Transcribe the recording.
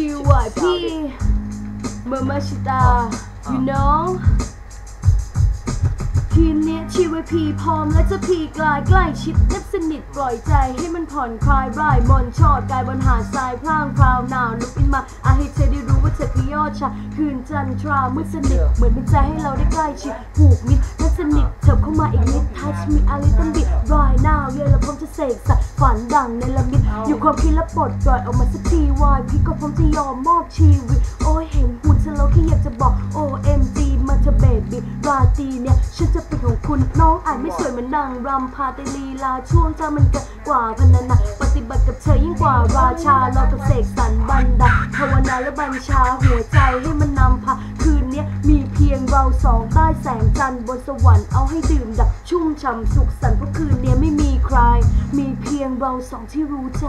chip, chip. ชื่อว่าพี่เมอร์มาชิตา you know ทีมเนี้ยชีวิตพีพร้อมและจะพีกลายใกล้ชิดนับสนิทปล่อยใจให้มันผ่อนคลายร่ายมนชอดกายบนหาดทรายพลางพราวหนาวลุกอินมาอาให้เธอได้รู้ว่าเธอคือยอดชาคืนจันทรามืดสนิทเหมือนเป็นใจให้เราได้ใกล้ชิดผูกมิตรและสนิทเถิบเข้ามาอีกนิด touch me a little bit right now เย็นแล้วพร้อมจะเสกสรรฝันดังในละมิดอยู่ความคิดและปลดปล่อยออกมาสักทีวาย จะยอมมอบชีวิต โอ้ยเห็นหุ่นเธอแล้วแค่อยากจะบอก OMG มาเธอเบบีราตรีเนี่ย ฉันจะเป็นของคุณน้องอาจไม่สวยเหมือนนางรำพาแต่ลีลาช่วงจ้ามันเกันกว่าพนันนะปฏิบัติกับเธอยิ่งกว่าราชาเรากับเสกสรรบันดาภาวนาและบัญชาหัวใจให้มันนำพาคืนเนี้ยมีเพียงเราสองใต้แสงจันทร์บนสวรรค์เอาให้ดื่มดับชุ่มฉ่ำสุขสันต์เพราะคืนเนี้ยไม่มีใคร มีเพียงเราสองที่รู้ใจ